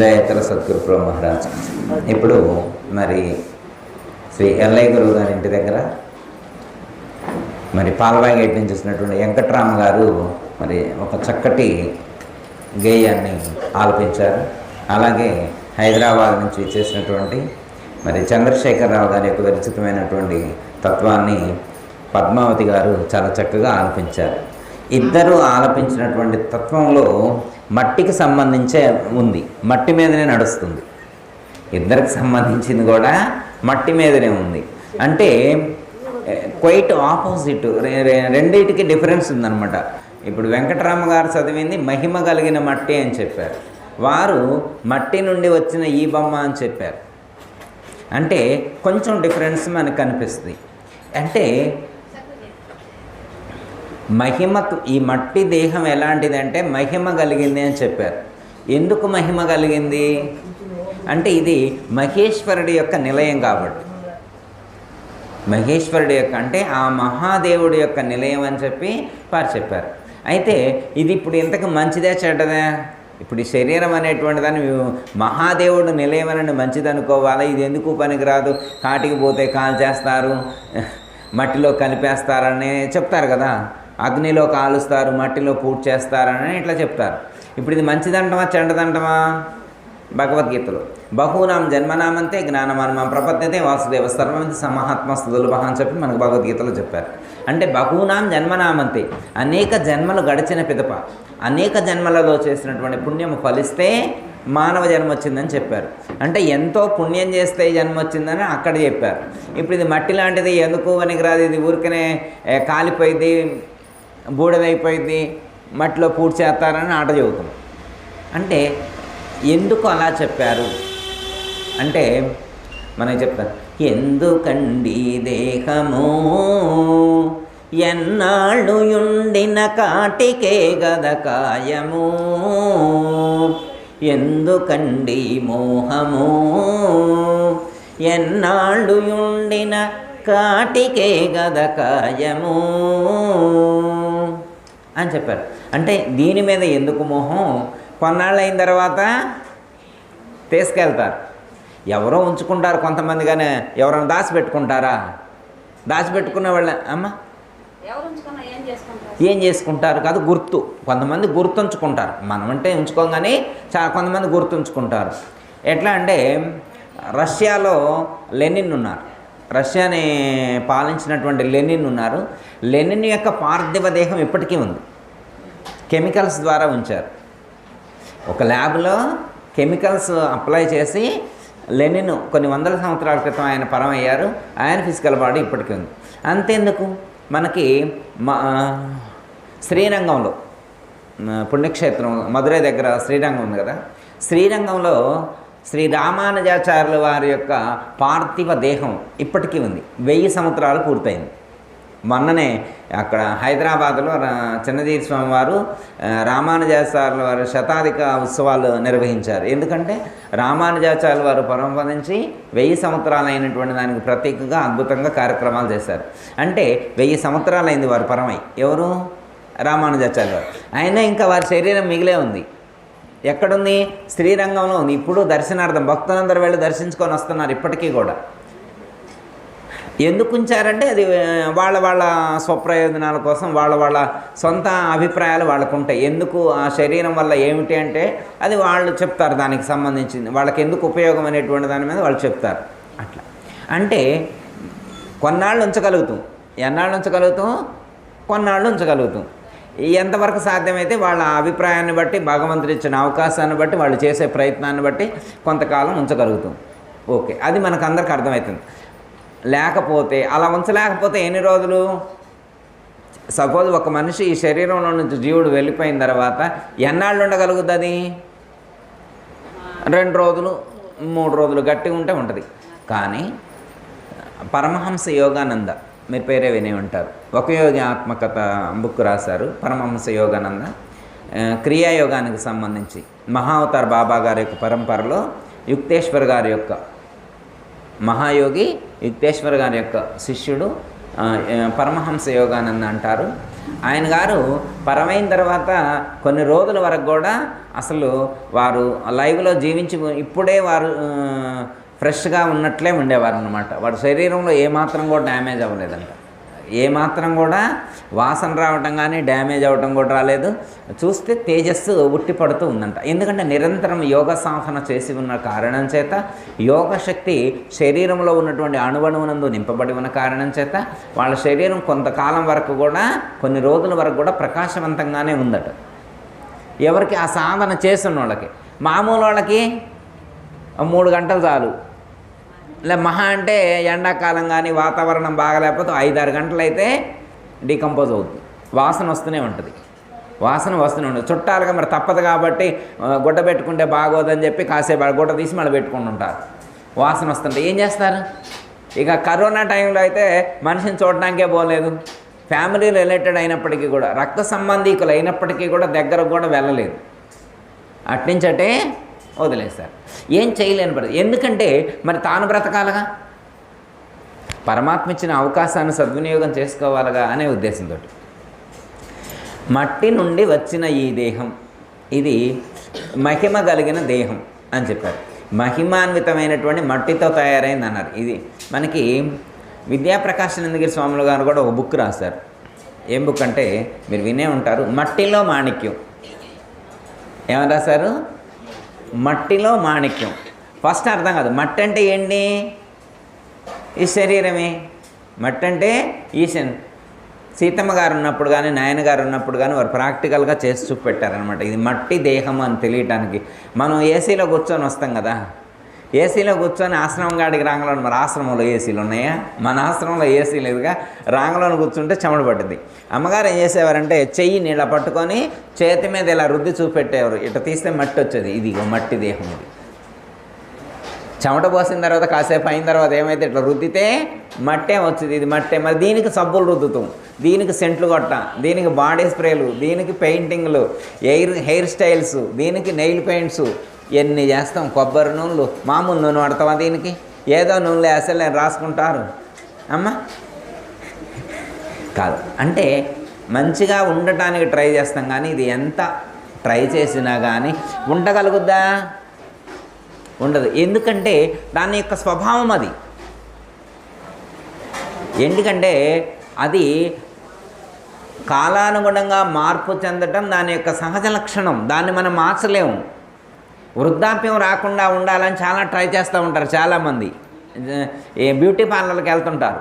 దయతల సత్గురు ప్రభు మహారాజ్ ఇప్పుడు మరి శ్రీ ఎల్ఐ గురువు గారి ఇంటి దగ్గర మరి పాలవాయి గేట్ నుంచి వచ్చినటువంటి వెంకట్రామ గారు మరి ఒక చక్కటి గేయాన్ని ఆలపించారు. అలాగే హైదరాబాద్ నుంచి చేసినటువంటి మరి చంద్రశేఖరరావు గారి యొక్క విరచితమైనటువంటి తత్వాన్ని పద్మావతి గారు చాలా చక్కగా ఆలపించారు. ఇద్దరు ఆలపించినటువంటి తత్వంలో మట్టికి సంబంధించే ఉంది. మట్టి మీదనే నడుస్తుంది. ఇద్దరికి సంబంధించింది కూడా మట్టి మీదనే ఉంది. అంటే క్వైట్ ఆపోజిట్ రెండింటికి డిఫరెన్స్ ఉందన్నమాట. ఇప్పుడు వెంకటరామ గారు చదివింది మహిమ కలిగిన మట్టి అని చెప్పారు. వారు మట్టి నుండి వచ్చిన ఈ బొమ్మ అని చెప్పారు. అంటే కొంచెం డిఫరెన్స్ మనకు కనిపిస్తుంది. అంటే మహిమ ఈ మట్టి దేహం ఎలాంటిదంటే మహిమ కలిగింది అని చెప్పారు. ఎందుకు మహిమ కలిగింది? అంటే ఇది మహేశ్వరుడి యొక్క నిలయం కాబట్టి. మహేశ్వరుడి యొక్క అంటే ఆ మహాదేవుడి యొక్క నిలయం అని చెప్పి వారు చెప్పారు. అయితే ఇది ఇప్పుడు ఇంతకు మంచిదే చెడ్డదా? ఇప్పుడు ఈ శరీరం అనేటువంటి దాన్ని మహాదేవుడు నిలయమనని మంచిది అనుకోవాలా? ఇది ఎందుకు పనికిరాదు? కాటికి పోతే కాల్ చేస్తారు మట్టిలో కలిపేస్తారని చెప్తారు కదా. అగ్నిలో కాలుస్తారు మట్టిలో పూజ చేస్తారని ఇట్లా చెప్తారు. ఇప్పుడు ఇది మంచిదంటమా చెడ్డదంటమా? భగవద్గీతలో. బహూనాం జన్మనామంతే జ్ఞానమానమా? ప్రపద్యతే వాసుదేవ సర్వమంతి సమహాత్మ దుర్లభ అని చెప్పి మనకు భగవద్గీతలో చెప్పారు. అంటే బహూనాం జన్మనామంతే. అనేక జన్మలు గడిచిన పిదప అనేక జన్మలలో చేసినటువంటి పుణ్యము ఫలిస్తే మానవ జన్మ వచ్చిందని చెప్పారు. అంటే ఎంతో పుణ్యం చేస్తే జన్మ వచ్చిందని అక్కడ చెప్పారు. ఇప్పుడు ఇది మట్టి లాంటిది ఎందుకు పనికిరాదు? ఇది ఊరికనే కాలిపోయింది బూడిదైపోయింది మట్టిలో పూర్తి చేస్తారని ఆట చెబుతున్నాం అంటే ఎందుకు అలా చెప్పారు? అంటే మనం చెప్తారు ఎందుకండి దేహము? ఎన్నాళ్ళు ఉండిన కాటికే గద కాయము? ఎందుకండి మోహము? ఎన్నాళ్ళు ఉండిన కాటికే గద కాయము. అని చెప్పారు. అంటే దీని మీద ఎందుకు మోహం? కొన్నాళ్ళు అయిన తర్వాత తీసుకెళ్తారు. ఎవరో ఉంచుకుంటారు కొంతమంది కానీ ఎవరైనా దాచిపెట్టుకుంటారా? దాచిపెట్టుకునే వాళ్ళ అమ్మ? ఏం చేసుకుంటారు? ఏం చేసుకుంటారు? కాదు గుర్తు. కొంతమంది గుర్తుంచుకుంటారు. మనం అంటే ఉంచుకోం కానీ చాలా కొంతమంది గుర్తుంచుకుంటారు. ఎట్లా అంటే రష్యాలో లెనిన్ ఉన్నారు. రష్యాని పాలించినటువంటి లెనిన్ ఉన్నారు. లెనిన్ యొక్క పార్థివ దేహం ఇప్పటికీ ఉంది. కెమికల్స్ ద్వారా ఉంచారు. ఒక ల్యాబ్లో కెమికల్స్ అప్లై చేసి లెనిన్ కొన్ని వందల సంవత్సరాల క్రితం ఆయన పరమయ్యారు. ఆయన ఫిజికల్ బాడీ ఇప్పటికీ ఉంది. అంతేందుకు? మనకి మా శ్రీరంగంలో పుణ్యక్షేత్రం మధురై దగ్గర శ్రీరంగం ఉంది కదా. శ్రీరంగంలో శ్రీ రామానుజాచార్యుల వారి యొక్క పార్థివ దేహం ఇప్పటికీ ఉంది. వెయ్యి సంవత్సరాలు పూర్తయింది. మొన్ననే అక్కడ హైదరాబాద్లో చిన్నదీర్ స్వామి వారు రామానుజాచార్యుల వారి శతాధిక ఉత్సవాలు నిర్వహించారు. ఎందుకంటే రామానుజాచార్యుల వారు పరంపరించి వెయ్యి సంవత్సరాలు అయినటువంటి దానికి ప్రత్యేకంగా అద్భుతంగా కార్యక్రమాలు చేశారు. అంటే వెయ్యి సంవత్సరాలు అయింది వారు పరమై. ఎవరు? రామానుజాచార్య వారు. అయినా ఇంకా వారి శరీరం మిగిలే ఉంది. ఎక్కడుంది? శ్రీరంగంలో ఉంది. ఇప్పుడు దర్శనార్థం. భక్తులందరూ వెళ్ళి దర్శించుకొని వస్తున్నారు ఇప్పటికీ కూడా. ఎందుకు ఉంచారంటే అది వాళ్ళ వాళ్ళ స్వప్రయోజనాల కోసం వాళ్ళ వాళ్ళ సొంత అభిప్రాయాలు వాళ్ళకు ఉంటాయి. ఎందుకు ఆ శరీరం వల్ల ఏమిటి అంటే అది వాళ్ళు చెప్తారు దానికి సంబంధించింది. వాళ్ళకి ఎందుకు ఉపయోగం అనేటువంటి దాని మీద వాళ్ళు చెప్తారు. అట్లా. అంటే కొన్నాళ్ళు ఉంచగలుగుతాం. ఎన్నాళ్ళు ఉంచగలుగుతాం? కొన్నాళ్ళు ఉంచగలుగుతాం. ఎంతవరకు సాధ్యమైతే వాళ్ళ అభిప్రాయాన్ని బట్టి భగవంతుడు ఇచ్చిన అవకాశాన్ని బట్టి వాళ్ళు చేసే ప్రయత్నాన్ని బట్టి కొంతకాలం ఉంచగలుగుతాం. ఓకే అది మనకు అందరికి అర్థమవుతుంది. లేకపోతే అలా ఉంచలేకపోతే ఎన్ని రోజులు? సపోజ్ ఒక మనిషి ఈ శరీరంలో నుంచి జీవుడు వెళ్ళిపోయిన తర్వాత ఎన్నాళ్ళు ఉండగలుగుతుంది రెండు రోజులు మూడు రోజులు గట్టిగా ఉంటే ఉంటుంది. కానీ పరమహంస యోగానంద మీరు పేరే వినే ఉంటారు. ఒక యోగి ఆత్మకథ బుక్ రాశారు పరమహంస యోగానంద. క్రియాయోగానికి సంబంధించి మహావతార్ బాబా గారి యొక్క పరంపరలో యుక్తేశ్వర్ గారి యొక్క మహాయోగి యుక్తేశ్వర్ గారి యొక్క శిష్యుడు పరమహంస యోగానంద అంటారు. ఆయన గారు పరమైన తర్వాత కొన్ని రోజుల వరకు కూడా అసలు వారు లైవ్లో జీవించి ఇప్పుడే వారు ఫ్రెష్గా ఉన్నట్లే ఉండేవారు అనమాట వాడి శరీరంలో ఏమాత్రం కూడా డ్యామేజ్ అవ్వలేదంట. ఏమాత్రం కూడా వాసన రావటం కానీ డ్యామేజ్ అవటం కూడా రాలేదు. చూస్తే తేజస్సు ఉట్టి పడుతూ ఉందంట. ఎందుకంటే నిరంతరం యోగ సాధన చేసి ఉన్న కారణం చేత యోగ శక్తి శరీరంలో ఉన్నటువంటి అణువణువునందు నింపబడి ఉన్న కారణం చేత వాళ్ళ శరీరం కొంతకాలం వరకు కూడా కొన్ని రోజుల వరకు కూడా ప్రకాశవంతంగానే ఉందట. ఎవరికి ఆ సాధన చేస్తున్న వాళ్ళకి మామూలు వాళ్ళకి మూడు గంటలు చాలు. లే మహా అంటే ఎండాకాలం కానీ వాతావరణం బాగలేకపోతే ఐదారు ఆరు గంటలైతే డీకంపోజ్ అవుతుంది వాసన వస్తూనే ఉంటుంది. వాసన వస్తూనే ఉంటుంది. చుట్టాలుగా మరి తప్పదు కాబట్టి గుడ్డ పెట్టుకుంటే బాగోదని చెప్పి కాసేపు ఆ గుడ్డ తీసి మళ్ళీ పెట్టుకుని ఉంటారు. వాసన వస్తుంటే ఏం చేస్తారు? ఇక కరోనా టైంలో అయితే మనిషిని చూడడానికే పోలేదు. ఫ్యామిలీ రిలేటెడ్ అయినప్పటికీ కూడా రక్త సంబంధీకులు అయినప్పటికీ కూడా దగ్గరకు కూడా వెళ్ళలేదు. అట్నుంచటే వదిలేశారు. ఏం చేయలేని బ్రత ఎందుకంటే మరి తాను బ్రతకాలగా? పరమాత్మ ఇచ్చిన అవకాశాన్ని సద్వినియోగం చేసుకోవాలిగా అనే ఉద్దేశంతో. మట్టి నుండి వచ్చిన ఈ దేహం ఇది మహిమ కలిగిన దేహం అని చెప్పారు. మహిమాన్వితమైనటువంటి మట్టితో తయారైంది అన్నారు. ఇది మనకి విద్యాప్రకాశానందగిరి స్వాములు గారు కూడా ఒక బుక్ రాశారు. ఏం బుక్ అంటే మీరు వినే ఉంటారు మట్టిలో మాణిక్యం. ఏమని రాశారు? మట్టిలో మాణిక్యం. ఫస్ట్ అర్థం కాదు మట్టి అంటే ఏంటి? ఈ శరీరమే. మట్టి అంటే ఈశన్ సీతమ్మ గారు ఉన్నప్పుడు కానీ నాయన గారు ఉన్నప్పుడు కానీ వారు ప్రాక్టికల్గా చేసి చూపెట్టారనమాట ఇది మట్టి దేహం అని తెలియటానికి. మనం ఏసీలో కూర్చొని వస్తాం కదా. ఏసీలో కూర్చొని ఆశ్రమం గాడికి రాంగలో మరి ఆశ్రమంలో ఏసీలు ఉన్నాయా? మన ఆశ్రమంలో ఏసీ లేదుగా. రాంగలోని కూర్చుంటే చెమట పట్టింది అమ్మగారు ఏం చేసేవారంటే చెయ్యి నీళ్ళ పట్టుకొని చేతి మీద ఇలా రుద్ది చూపెట్టేవారు. ఇట్లా తీస్తే మట్టి వచ్చేది. ఇది మట్టి దేహం ఇది. చెమట పోసిన తర్వాత కాసేపు అయిన తర్వాత ఏమైతే ఇట్లా రుద్దితే మట్టే వచ్చింది. ఇది మట్టే. మరి దీనికి సబ్బులు రుద్దుతాం. దీనికి సెంట్లు కొట్ట. దీనికి బాడీ స్ప్రేలు. దీనికి పెయింటింగ్లు. Air hair styles. దీనికి నెయిల్ పెయింట్స్. ఎన్ని చేస్తాం? కొబ్బరి నూనెలు. మామూలు నూనె పడతావా దీనికి? ఏదో నూనెలు అసలు నేను రాసుకుంటారు. అమ్మా. కాదు. అంటే మంచిగా ఉండటానికి ట్రై చేస్తాం కానీ ఇది ఎంత ట్రై చేసినా కానీ ఉండగలుగుద్దా? ఉండదు. ఎందుకంటే దాని యొక్క స్వభావం అది. ఎందుకంటే అది కాలానుగుణంగా మార్పు చెందటం దాని యొక్క సహజ లక్షణం. దాన్ని మనం మార్చలేము. వృద్ధాప్యం రాకుండా ఉండాలని చాలా ట్రై చేస్తూ ఉంటారు చాలామంది. బ్యూటీ పార్లర్కి వెళ్తుంటారు.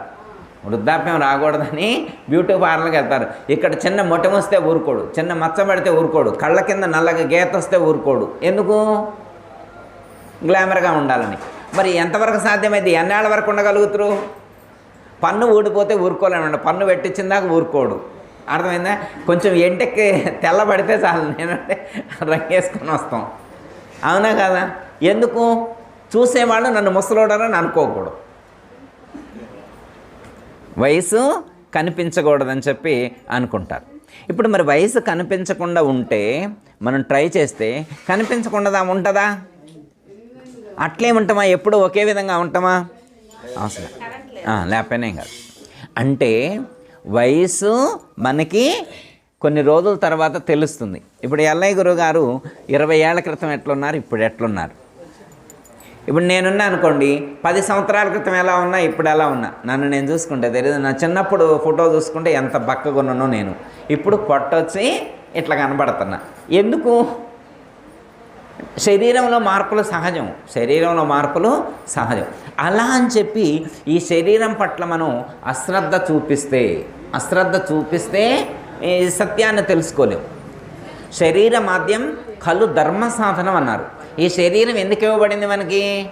వృద్ధాప్యం రాకూడదని బ్యూటీ పార్లర్కి వెళ్తారు. ఇక్కడ చిన్న మొట్టం వస్తే ఊరుకోడు చిన్న మచ్చ పెడితే ఊరుకోడు కళ్ళ కింద నల్లగా గీత వస్తే ఊరుకోడు. ఎందుకు? గ్లామర్గా ఉండాలని. మరి ఎంతవరకు సాధ్యమైంది? ఎన్నాళ్ళ వరకు ఉండగలుగుతారు? పన్ను ఊడిపోతే ఊరుకోలేమండి పన్ను పెట్టించిన దాకా ఊరుకోడు. అర్థమైందా? కొంచెం ఎంటెక్కి తెల్లబడితే చాలు. నేనంటే రంగేసుకొని వస్తాం. అవునా కదా? ఎందుకు? చూసేవాళ్ళు నన్ను ముసలోడరని అనుకోకూడదు. వయసు కనిపించకూడదని చెప్పి అనుకుంటారు. ఇప్పుడు మరి వయసు కనిపించకుండా ఉంటే మనం ట్రై చేస్తే కనిపించకుండా ఉంటుందా? అట్లే ఉంటామా? ఎప్పుడు ఒకే విధంగా ఉంటామా? అవసరం లేకపోయినా ఏం కాదు. అంటే వయసు మనకి కొన్ని రోజుల తర్వాత తెలుస్తుంది. ఇప్పుడు ఎల్లయ్య గురువు గారు ఇరవై ఏళ్ళ క్రితం ఎట్లున్నారు ఇప్పుడు ఎట్లున్నారు? ఇప్పుడు నేనున్నా అనుకోండి పది సంవత్సరాల క్రితం ఎలా ఉన్నా ఇప్పుడు ఎలా ఉన్నా. నన్ను నేను చూసుకుంటే తెలియదు నా చిన్నప్పుడు ఫోటో చూసుకుంటే ఎంత బక్కగున్నానో నేను. ఇప్పుడు పొట్టొచ్చి ఇట్లా కనబడుతున్నా. ఎందుకు? శరీరంలో మార్పులు సహజం. శరీరంలో మార్పులు సహజం. అలా అని చెప్పి ఈ శరీరం పట్ల మనం అశ్రద్ధ చూపిస్తే అశ్రద్ధ చూపిస్తే సత్యాన్ని తెలుసుకోలేం శరీర మాధ్యం కలు ధర్మ సాధనం అన్నారు. ఈ శరీరం ఎందుకు ఇవ్వబడింది మనకి?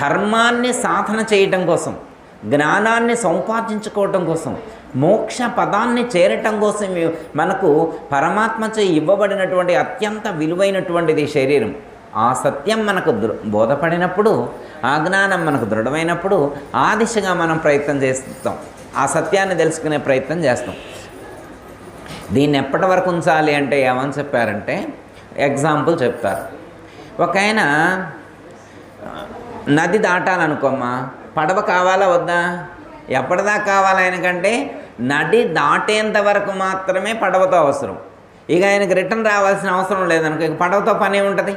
ధర్మాన్ని సాధన చేయటం కోసం జ్ఞానాన్ని సంపాదించుకోవటం కోసం మోక్ష పదాన్ని చేరటం కోసం మనకు పరమాత్మచే ఇవ్వబడినటువంటి అత్యంత విలువైనటువంటిది శరీరం. ఆ సత్యం మనకు దృ బోధపడినప్పుడు ఆ జ్ఞానం మనకు దృఢమైనప్పుడు ఆ దిశగా మనం ప్రయత్నం చేస్తాం. ఆ సత్యాన్ని తెలుసుకునే ప్రయత్నం చేస్తాం. దీన్ని ఎప్పటి వరకు ఉంచాలి అంటే ఏమని చెప్పారంటే ఎగ్జాంపుల్ చెప్తారు. ఒక ఆయన నది దాటాలనుకోమ్మా పడవ కావాలా వద్దా? ఎప్పటిదాకా కావాలి ఆయనకంటే నది దాటేంత వరకు మాత్రమే పడవతో అవసరం. ఇక ఆయనకి రిటర్న్ రావాల్సిన అవసరం లేదనుకో ఇక పడవతో పని ఉంటుంది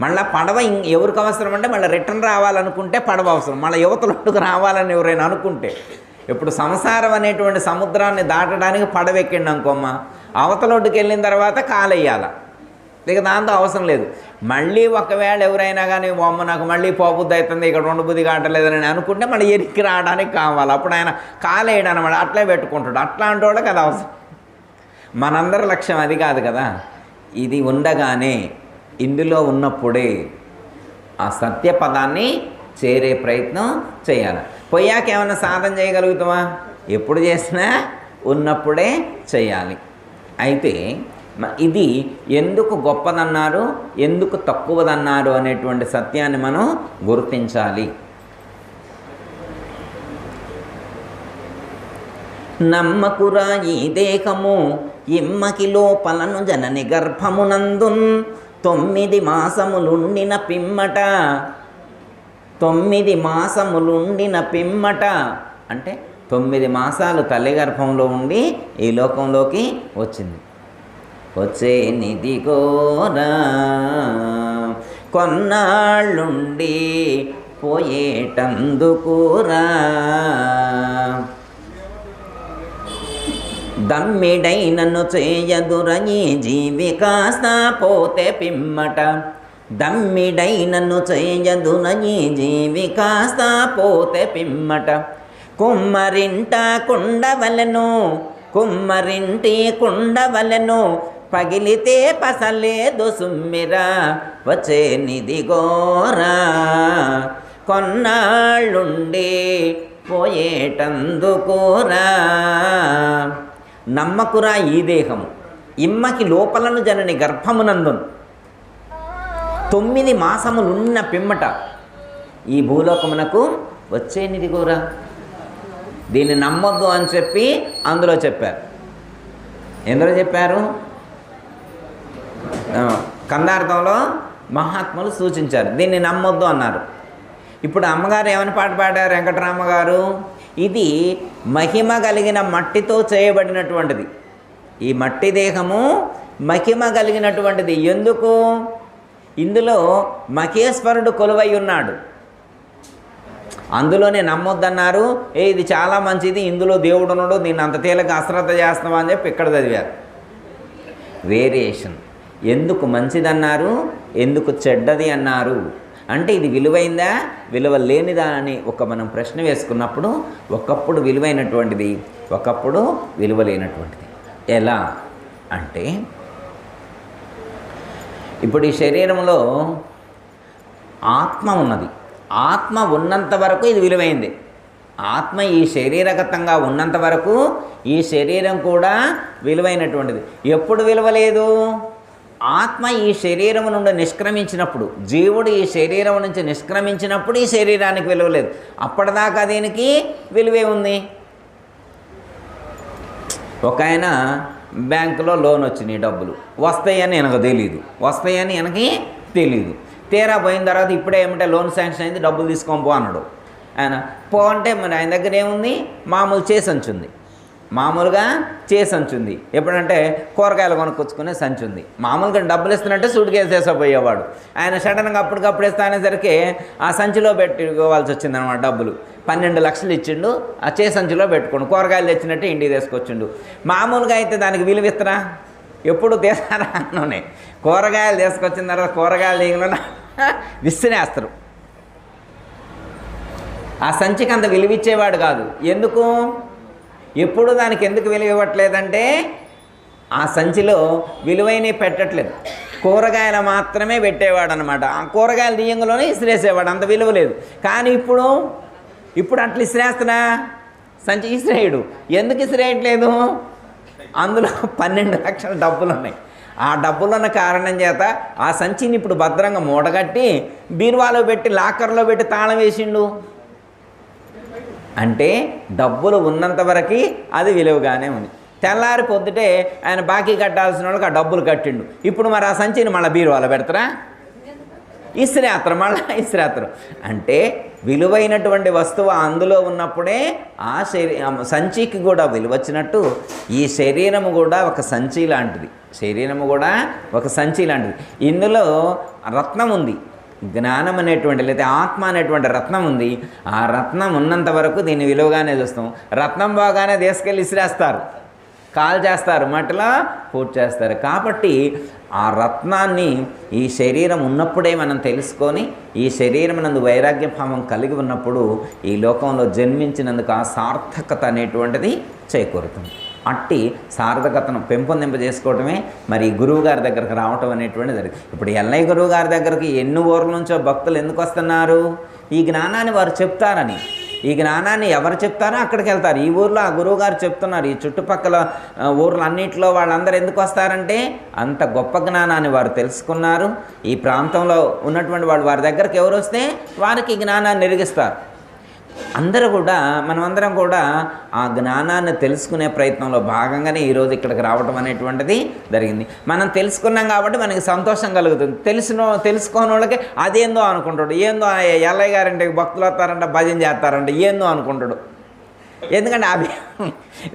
మళ్ళీ పడవ ఇం ఎవరికి అవసరం అంటే మళ్ళీ రిటర్న్ రావాలనుకుంటే పడవ అవసరం. మళ్ళీ యువతలకు రావాలని ఎవరైనా అనుకుంటే. ఇప్పుడు సంసారం అనేటువంటి సముద్రాన్ని దాటడానికి పడవెక్కిండి అనుకోమ్మా. అవతలొడ్డుకి వెళ్ళిన తర్వాత కాలయ్యాల. ఇక దాంతో అవసరం లేదు. మళ్ళీ ఒకవేళ ఎవరైనా కానీ బొమ్మ నాకు మళ్ళీ పోబుద్ది అవుతుంది ఇక్కడ ఉండబుద్ధి కావట్లేదని అనుకుంటే మళ్ళీ ఎరికి రావడానికి కావాలి. అప్పుడు ఆయన కాలేయడం అనమాట అట్లే పెట్టుకుంటాడు. అట్లాంటి వాళ్ళకి అది అవసరం. మనందరి లక్ష్యం అది కాదు కదా. ఇది ఉండగానే ఇందులో ఉన్నప్పుడే ఆ సత్య పదాన్ని చేరే ప్రయత్నం చేయాలి. పోయాక ఏమైనా సాధన చేయగలుగుతామా ఎప్పుడు చేసినా ఉన్నప్పుడే చేయాలి. అయితే ఇది ఎందుకు గొప్పదన్నారు ఎందుకు తక్కువదన్నారు అనేటువంటి సత్యాన్ని మనం గుర్తించాలి. నమ్మకురా ఈ దేహము ఇమ్మకి లోపలను జనని గర్భమునందున్ తొమ్మిది మాసములుండిన పిమ్మట తొమ్మిది మాసములుండిన పిమ్మట. అంటే తొమ్మిది మాసాలు తల్లి గర్భంలో ఉండి ఈ లోకంలోకి వచ్చింది. వచ్చే నిధి కోరా కొన్నాళ్ళుండి పోయేటందుకురా దమ్మిడైనను చేయదురని జీవి కాస్త పోతే పిమ్మట. దమ్మిడైన చేయదున నీ జీవి కాస్త పోతే పిమ్మట. కుమ్మరింట కుండవలను కుమ్మరింటి కుండవలను పగిలితే పసలేదు సుమ్మిరా వచ్చే నిధి గోరా కొన్నాళ్ళుండి పోయేటందుకోరా. నమ్మకురా ఈ దేహము. ఇమ్మకి లోపలను జనని గర్భమునందును. తొమ్మిది మాసములున్న పిమ్మట ఈ భూలోకమునకు వచ్చేనిది గోరా దీన్ని నమ్మొద్దు అని చెప్పి అందులో చెప్పారు. ఎందులో చెప్పారు? కందార్థంలో మహాత్ములు సూచించారు. దీన్ని నమ్మొద్దు అన్నారు. ఇప్పుడు అమ్మగారు ఏమని పాట పాడారు? వెంకటరామ గారు? ఇది మహిమ కలిగిన మట్టితో చేయబడినటువంటిది. ఈ మట్టి దేహము మహిమ కలిగినటువంటిది. ఎందుకు? ఇందులో మహేశ్వరుడు కొలువై ఉన్నాడు. అందులోనే నమ్మొద్దన్నారు ఏ ఇది చాలా మంచిది ఇందులో దేవుడు ఉన్నాడు నేను అంత తేలిక అశ్రద్ధ చేస్తున్నావు? అని చెప్పి ఇక్కడ చదివారు. వేరియేషన్ ఎందుకు మంచిదన్నారు ఎందుకు చెడ్డది అన్నారు? అంటే ఇది విలువైందా విలువ లేనిదా అని ఒక మనం ప్రశ్న వేసుకున్నప్పుడు ఒకప్పుడు విలువైనటువంటిది ఒకప్పుడు విలువ లేనటువంటిది. ఎలా అంటే ఇప్పుడు ఈ శరీరంలో ఆత్మ ఉన్నది. ఆత్మ ఉన్నంత వరకు ఇది విలువైంది. ఆత్మ ఈ శరీరగతంగా ఉన్నంత వరకు ఈ శరీరం కూడా విలువైనటువంటిది. ఎప్పుడు విలువలేదు? ఆత్మ ఈ శరీరం నుండి నిష్క్రమించినప్పుడు జీవుడు ఈ శరీరం నుంచి నిష్క్రమించినప్పుడు ఈ శరీరానికి విలువ లేదు అప్పటిదాకా దీనికి విలువే ఉంది. ఒక ఆయన బ్యాంకులో లోన్ వచ్చినాయి డబ్బులు. వస్తాయని వెనక తెలియదు వస్తాయని వెనక తెలీదు. తీరా పోయిన తర్వాత ఇప్పుడే ఏమంటే లోన్ శాంక్షన్ అయింది డబ్బులు తీసుకొని పో అన్నాడు. ఆయన పో అంటే మరి ఆయన దగ్గర ఏముంది? మామూలు చేసి ఉంది మామూలుగా చేసంచి ఉంది. ఎప్పుడంటే కూరగాయలు కొనుక్కొచ్చుకునే సంచి ఉంది. మామూలుగా డబ్బులు ఇస్తున్నట్టే సూట్ కేసు వేసపోయేవాడు ఆయన సడన్గా అప్పటికప్పుడు ఇస్తానేసరికి ఆ సంచిలో పెట్టుకోవాల్సి వచ్చింది అనమాట డబ్బులు. పన్నెండు లక్షలు ఇచ్చిండు ఆ చే సంచిలో పెట్టుకోండు కూరగాయలు తెచ్చినట్టు ఇంటికి తీసుకొచ్చిండు. మామూలుగా అయితే దానికి విలువ ఇస్తారా? ఎప్పుడు తీసారా అన్నోనే. కూరగాయలు తీసుకొచ్చిన తర్వాత కూరగాయలు దిగిన విసినేస్తారు ఆ సంచికి అంత విలువిచ్చేవాడు కాదు. ఎందుకు? ఎప్పుడు దానికి ఎందుకు విలువ ఇవ్వట్లేదంటే ఆ సంచిలో విలువైనవి పెట్టట్లేదు. కూరగాయలు మాత్రమే పెట్టేవాడు అనమాట ఆ కూరగాయలు దియ్యంలోనే ఇసిరేసేవాడు అంత విలువ లేదు. కానీ ఇప్పుడు ఇప్పుడు అట్లా ఇసిరేస్తున్నా? సంచి ఇసిరేయడు. ఎందుకు ఇసిరేయట్లేదు? అందులో పన్నెండు లక్షల డబ్బులు ఉన్నాయి ఆ డబ్బులున్న కారణం చేత ఆ సంచిని ఇప్పుడు భద్రంగా మూటగట్టి బీరువాలో పెట్టి లాకర్లో పెట్టి తాళం వేసిండు. అంటే డబ్బులు ఉన్నంత వరకు అది విలువగానే ఉంది. తెల్లారి పొద్దుటే ఆయన బాకీ కట్టాల్సిన వాళ్ళకి ఆ డబ్బులు కట్టిండు. ఇప్పుడు మరి ఆ సంచిని మళ్ళీ బీరువాలో పెడతారా? ఇస్త్రేత్రం మళ్ళీ ఇస్త్రేత్రం అంటే విలువైనటువంటి వస్తువు అందులో ఉన్నప్పుడే ఆ శరీ సంచికి కూడా విలువ వచ్చినట్టు ఈ శరీరము కూడా ఒక సంచి లాంటిది. శరీరము కూడా ఒక సంచి లాంటిది. ఇందులో రత్నం ఉంది. జ్ఞానం అనేటువంటి లేదా ఆత్మ అనేటువంటి రత్నం ఉంది. ఆ రత్నం ఉన్నంత వరకు దీన్ని విలువగానే చూస్తాం. రత్నం బాగానే తీసుకెళ్ళి ఇసిరేస్తారు. కాల్ చేస్తారు మట్లా పూర్తి చేస్తారు. కాబట్టి ఆ రత్నాన్ని ఈ శరీరం ఉన్నప్పుడే మనం తెలుసుకొని ఈ శరీరం నందు వైరాగ్య భావం కలిగి ఉన్నప్పుడు ఈ లోకంలో జన్మించినందుకు ఆ సార్థకత అనేటువంటిది చేకూరుతుంది. అట్టి సార్థకతను పెంపొందింపజేసుకోవటమే మరి గురువు గారి దగ్గరకు రావటం అనేటువంటిది జరిగింది. ఇప్పుడు ఎల్లయ్య గురువు గారి దగ్గరికి ఎన్ని ఊర్ల నుంచో భక్తులు ఎందుకు వస్తున్నారు? ఈ జ్ఞానాన్ని వారు చెప్తారని. ఈ జ్ఞానాన్ని ఎవరు చెప్తారో అక్కడికి వెళ్తారు. ఈ ఊర్లో ఆ గురువు గారు చెప్తున్నారు ఈ చుట్టుపక్కల ఊర్లు అన్నింటిలో వాళ్ళందరూ ఎందుకు వస్తారంటే అంత గొప్ప జ్ఞానాన్ని వారు తెలుసుకున్నారు. ఈ ప్రాంతంలో ఉన్నటువంటి వాళ్ళు వారి దగ్గరికి ఎవరు వస్తే వారికి జ్ఞానాన్ని నెరిగిస్తారు అందరూ కూడా మనమందరం కూడా ఆ జ్ఞానాన్ని తెలుసుకునే ప్రయత్నంలో భాగంగానే ఈరోజు ఇక్కడికి రావడం అనేటువంటిది జరిగింది. మనం తెలుసుకున్నాం కాబట్టి మనకి సంతోషం కలుగుతుంది. తెలిసిన తెలుసుకోని వాళ్ళకి అదేందో అనుకుంటాడు. ఏందో ఆ ఎల్లయ్య గారంటే భక్తులు వస్తారంట భజన చేస్తారంట ఏందో అనుకుంటాడు. ఎందుకంటే ఆ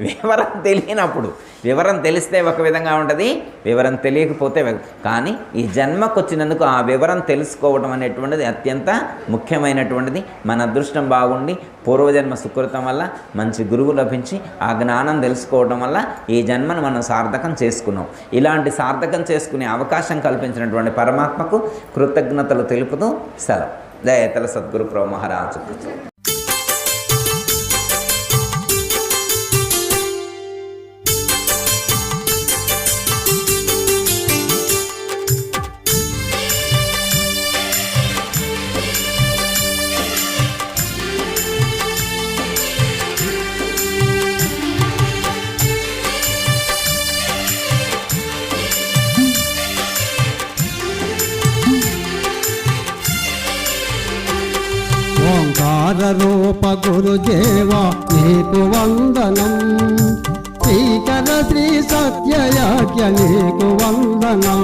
వివరం తెలియనప్పుడు వివరం తెలిస్తే ఒక విధంగా ఉంటుంది వివరం తెలియకపోతే కానీ ఈ జన్మకు వచ్చినందుకు ఆ వివరం తెలుసుకోవడం అనేటువంటిది అత్యంత ముఖ్యమైనటువంటిది. మన అదృష్టం బాగుండి పూర్వజన్మ సుకృతం వల్ల మంచి గురువు లభించి ఆ జ్ఞానం తెలుసుకోవడం వల్ల ఈ జన్మను మనం సార్థకం చేసుకున్నాం. ఇలాంటి సార్థకం చేసుకునే అవకాశం కల్పించినటువంటి పరమాత్మకు కృతజ్ఞతలు తెలుపుతూ సెలవు. దయతల సద్గురు ప్రభు మహారాజు గురుదేవా నీకు వందనం. శ్రీకర శ్రీ సత్యయాజ్ఞ నీకు వందనం.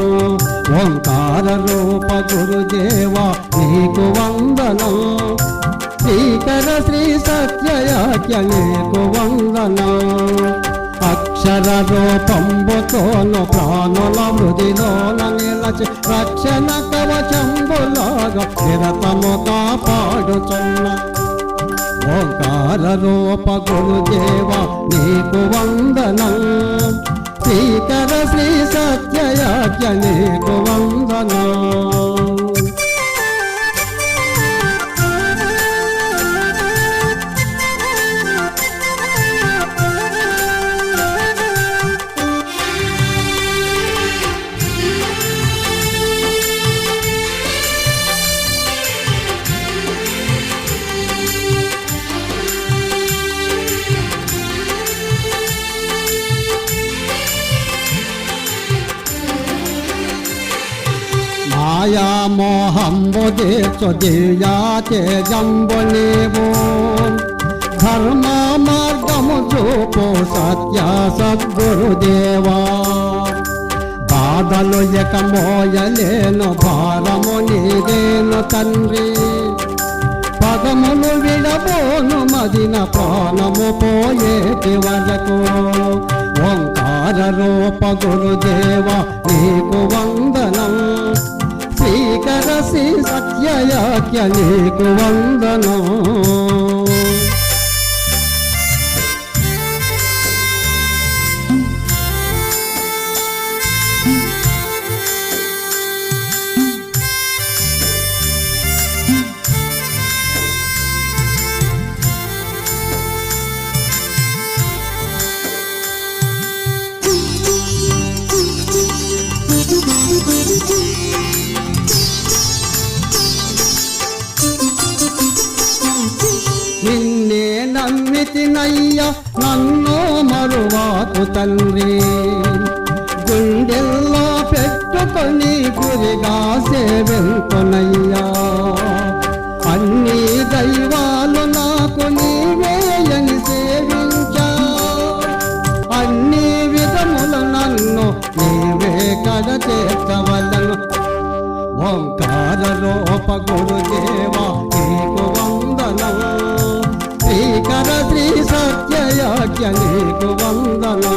ఓంకార రూప గురుదేవా నీకు వందనం. శ్రీకర శ్రీ సత్యయాజ్ఞ నీకు వందనం. అక్షర రూపంబుతోను ప్రాణుల మృదిలోన నిలచి రక్షణ కవచంబులాగా నిరతము కాపాడుచున్నా ఓంకార రూప గురుదేవ నీకు వందనం. శ్రీకర శ్రీ సత్యయాజ్ఞ నీకు వందనం. మోహంబు దీక్షు దివ్యా నీవు ధర్మ మార్గము చూపు సత్య సద్గురుదేవా బాధలు ఎక మోయలేను భారము నీదేను తండ్రి పదములు విడబోను మదిన ప్రాణము పోయేటి వరకు ఓంకార రూప గురుదేవ నీకు వందనం సత్యయాఖ్య నీకు వందనం. గుండెల్లో పెట్టుకొని గురిగా సేవెంకొనయ్యా అన్ని దైవాలు నాకు నీవేయని సేవించా. అన్ని విధములు నన్ను నీవే కడ ఓంకార రూప గురుదేవా నీకు వందనం. శ్రీకర శ్రీ సత్యయాఖ్య నీకు వందనం.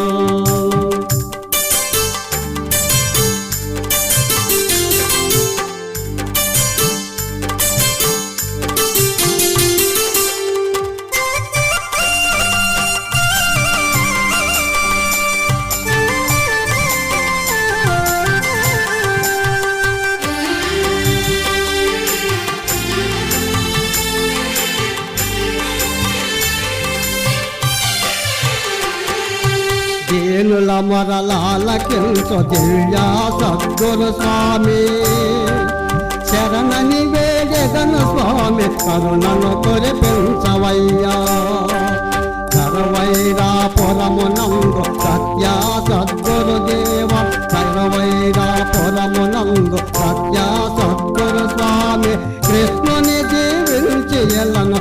దీనుల మొరలాలకించు దివ్యా సద్గురు స్వామి శరణని వేడెదను స్వామి కరుణను కురిపించవయ్యా. సర్వైరాపురమునందు సత్యా సద్గురు దేవ కరవైరా సర్వైరాపురమునందు సత్యా సద్గురు స్వామి కృష్ణుని జీవించి ఎల్లను